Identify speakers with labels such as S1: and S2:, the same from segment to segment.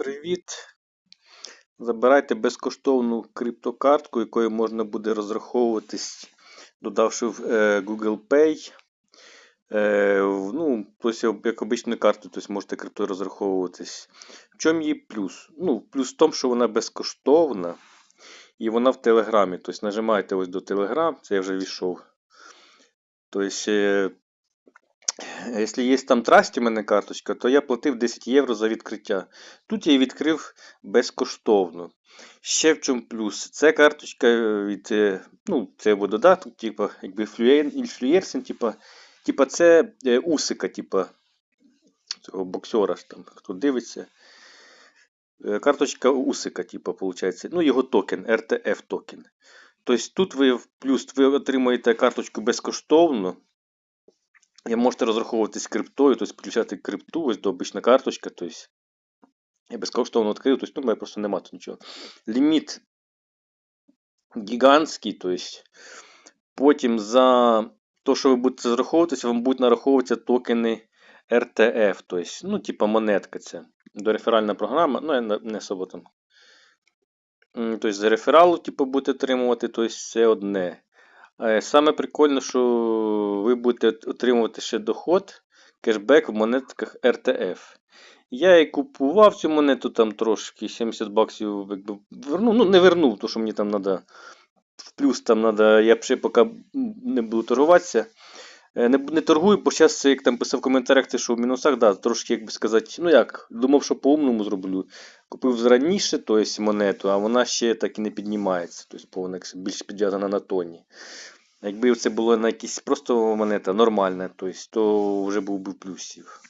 S1: привіт! Забирайте безкоштовну криптокартку, якою можна буде розраховуватись, додавши в е, Google Pay. Е, ну, тобто, як обичну карту, тобто можете криптою розраховуватись. В чому її плюс? Ну, плюс в тому, що вона безкоштовна і вона в Телеграмі. Тобто нажимаєте ось до Телеграм, це я вже війшов. Тобто, е, Якщо є там трасті у мене карточка, то я платив 10 євро за відкриття. Тут я її відкрив безкоштовно. Ще в чому плюс? Це карточка від, е, ну, це додаток, типу, якби інфлюєрсинг, типу, типу це е, Усика, типу, цього боксера, там, хто дивиться. Е, Карточка Усика, типу, виходить. Ну, його токен, RTF токен. Тобто тут ви в плюс ви отримуєте карточку безкоштовно. І можете розраховуватись криптою, тобто підключати крипту, ось до обична карточка. Тобто я безкоштовно відкрив, тобто ну, мене просто нема тут нічого. Ліміт гігантський, тобто потім за те, що ви будете розраховуватися, вам будуть нараховуватися токени RTF, тобто, ну, типа монетка це. До реферальна програма, ну, я не особо там. Тобто з рефералу, типу, будете отримувати, тобто це одне. Е, Саме прикольно, що ви будете отримувати ще доход, кешбек в монетках RTF. Я і купував цю монету там трошки, 70 баксів якби, вернув. Ну, не вернув, тому що мені там треба. В плюс там треба, я ще поки не буду торгуватися. Е, Не, не торгую, бо зараз, як там писав в коментарях, це що в мінусах, да, трошки, як би сказати, ну як, думав, що по-умному зроблю. Купив раніше тобто, монету, а вона ще так і не піднімається. Тобто, повна більш підв'язана на тоні. Якби це було на якісь просто монета нормальна, тобто, то вже був би плюсів.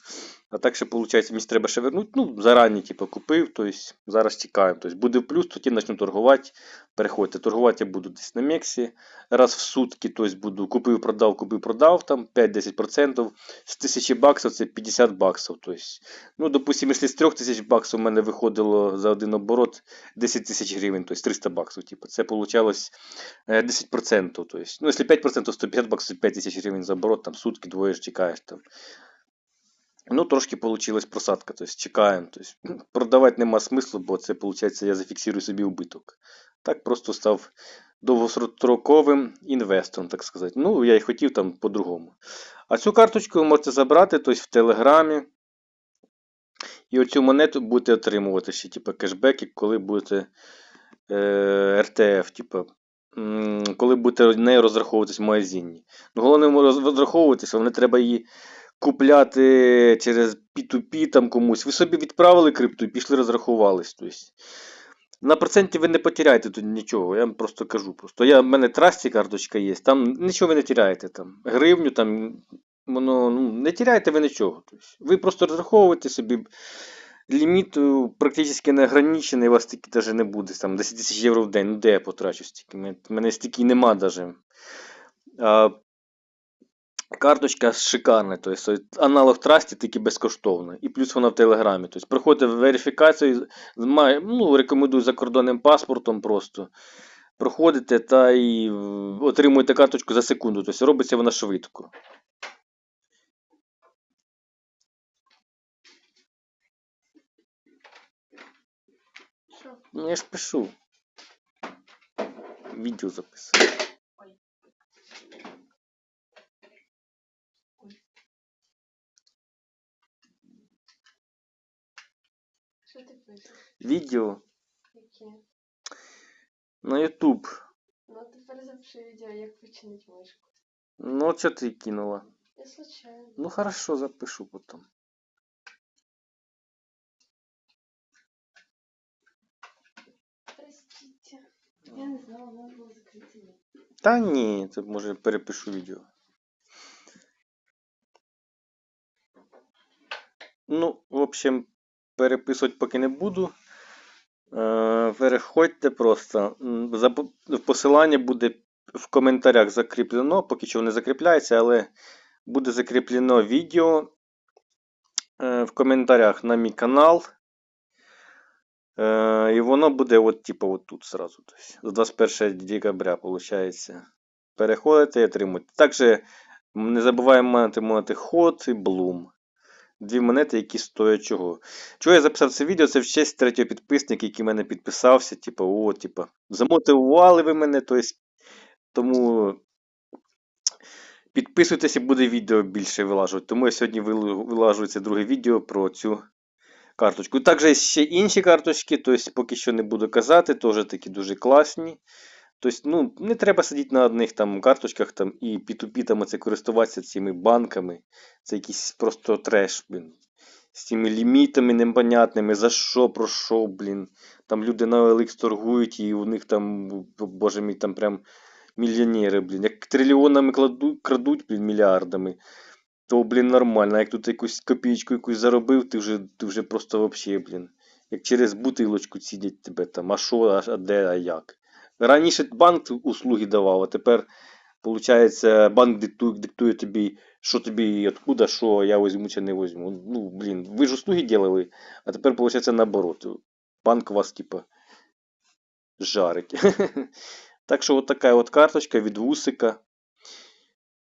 S1: А так ще, виходить, мені треба ще вернути. Ну, зарані, типу, купив, тобто зараз чекаємо. Тобто буде плюс, тоді почну торгувати. Переходьте. Торгувати я буду десь на Мексі. Раз в сутки, тобто буду купив, продав, купив, продав, там 5-10%. З 1000 баксів це 50 баксів. Тобто, ну, допустимо, якщо з 3000 баксів у мене виходило за один оборот 10 тисяч гривень, тобто 300 баксів. Типу, це вийшло е, 10%. Тобто, ну, якщо 5%, то 150 баксів, 5 тисяч гривень за оборот, там сутки, двоє ж чекаєш. Там. Ну, трошки получилась просадка, тобто чекаємо. Тобто, продавати нема смислу, бо це, виходить, я зафіксую собі убиток. Так просто став довгостроковим інвестором, так сказати. Ну, я і хотів там по-другому. А цю карточку ви можете забрати тобто, в Телеграмі. І оцю монету будете отримувати ще, типу, кешбеки, коли будете е, РТФ, типу, коли будете нею розраховуватись в магазині. Ну, головне розраховуватися, не треба її купляти через P2P там комусь. Ви собі відправили крипту і пішли розрахувались. Тобто, на проценті ви не потеряєте тут нічого. Я вам просто кажу. Просто я, в мене трасті карточка є, там нічого ви не теряєте. Там, гривню, там, воно, ну, не теряєте ви нічого. Тобто, ви просто розраховуєте собі. Ліміт е, практично не ограничений, у вас стільки навіть не буде. Там 10 тисяч євро в день. Ну де я потрачу стільки? У мене стільки нема навіть. А, карточка шикарна, тобто аналог трасті тільки безкоштовно. І плюс вона в Телеграмі. Тобто проходите верифікацію, ну, рекомендую закордонним паспортом просто. Проходите та і отримуєте карточку за секунду. Тобто робиться вона швидко. Ну, я ж пишу. Відео записую.
S2: Що ти пишеш?
S1: Відео
S2: Яке?
S1: на YouTube.
S2: Ну тепер запиши відео, як починити мишку.
S1: Ну, що ти кинула?
S2: Я случайно.
S1: Ну, хорошо, запишу потім.
S2: Простите. Я не знала, надо було закрити її.
S1: Та ні, це може перепишу відео. Ну, в общем, переписувати поки не буду. Е, переходьте просто. Посилання буде в коментарях закріплено, поки що не закріпляється, але буде закріплено відео е, в коментарях на мій канал. Е, і воно буде от, типу, от тут. Тобто, з 21 декабря, виходить. Переходите і отримуєте. Також не забуваємо мати ход і блум. Дві монети, які стоять чого. Чого я записав це відео? Це в честь третього підписника, який мене підписався. Типа, о, типа, замотивували ви мене, то есть, тому підписуйтесь і буде відео більше вилажувати. Тому я сьогодні вилажую це друге відео про цю карточку. Також є ще інші карточки, тобто поки що не буду казати, теж такі дуже класні. Тобто, ну, не треба сидіти на одних там карточках там, і P2P там оце користуватися цими банками. Це якийсь просто треш, блін. З цими лімітами непонятними, за що, про що, блін. Там люди на OLX торгують, і у них там, боже мій, там прям мільйонери, блін. Як трильйонами кладуть, крадуть, блін, мільярдами, то, блін, нормально. А як тут якусь копійку якусь заробив, ти вже, ти вже просто вообще, блін. Як через бутилочку цідять тебе там, а що, а де, а як. Раніше банк услуги давав, а тепер, виходить, банк диктує, тобі, що тобі і откуда, що я візьму чи не візьму. Ну, блін, ви ж услуги делали, а тепер, виходить, наоборот. Банк вас, типа, жарить. Так що от така от карточка від вусика,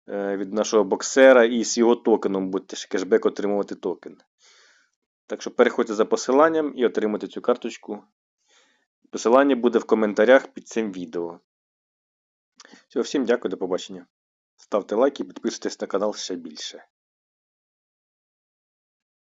S1: е, від нашого боксера, і з його токеном будете ще кешбек отримувати токен. Так що переходьте за посиланням і отримайте цю карточку. Посилання буде в коментарях під цим відео. Всього, всім дякую, до побачення. Ставте лайки, підписуйтесь на канал ще більше.